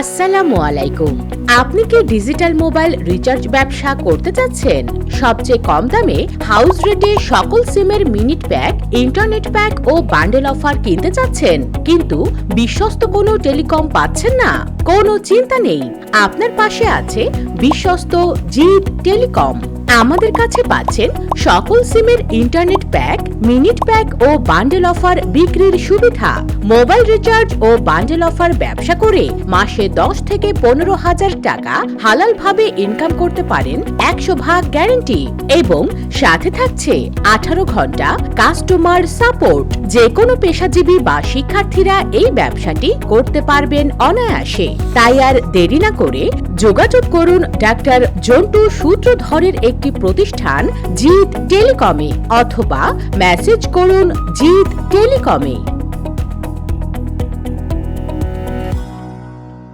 আসসালামু আলাইকুম। আপনি কি ডিজিটাল মোবাইল রিচার্জ ব্যবসা করতে চাচ্ছেন? সবচেয়ে কম দামে হাউস রেটে সকল সিমের মিনিট প্যাক, ইন্টারনেট প্যাক ও বান্ডেল অফার কিনতে চাচ্ছেন। কিন্তু বিশ্বস্ত কোনো টেলিকম পাচ্ছেন না। কোনো চিন্তা নেই। আপনার পাশে আছে বিশ্বস্ত জিদ টেলিকম। আমাদের কাছে পাচ্ছেন সকল সিমের ইন্টারনেট প্যাক মিনিট প্যাক ও বান্ডেল অফার বিক্রির সুবিধা। মোবাইল রিচার্জ ও বান্ডেল অফার ব্যবসা করে মাসে দশ থেকে পনেরো হাজার টাকা হালাল ভাবে ইনকাম করতে পারেন একশো ভাগ গ্যারেন্টি এবং সাথে থাকছে আঠারো ঘণ্টা কাস্টমার সাপোর্ট যে কোনো পেশাজীবী বা শিক্ষার্থীরা এই ব্যবসাটি করতে পারবেন অনায়াসে। তাই আর দেরি না করে যোগাযোগ করুন ডাক্তার জন্টু সূত্রধরের একটি প্রতিষ্ঠান জিত টেলিকমে অথবা মেসেজ করুন জিত টেলিকমে।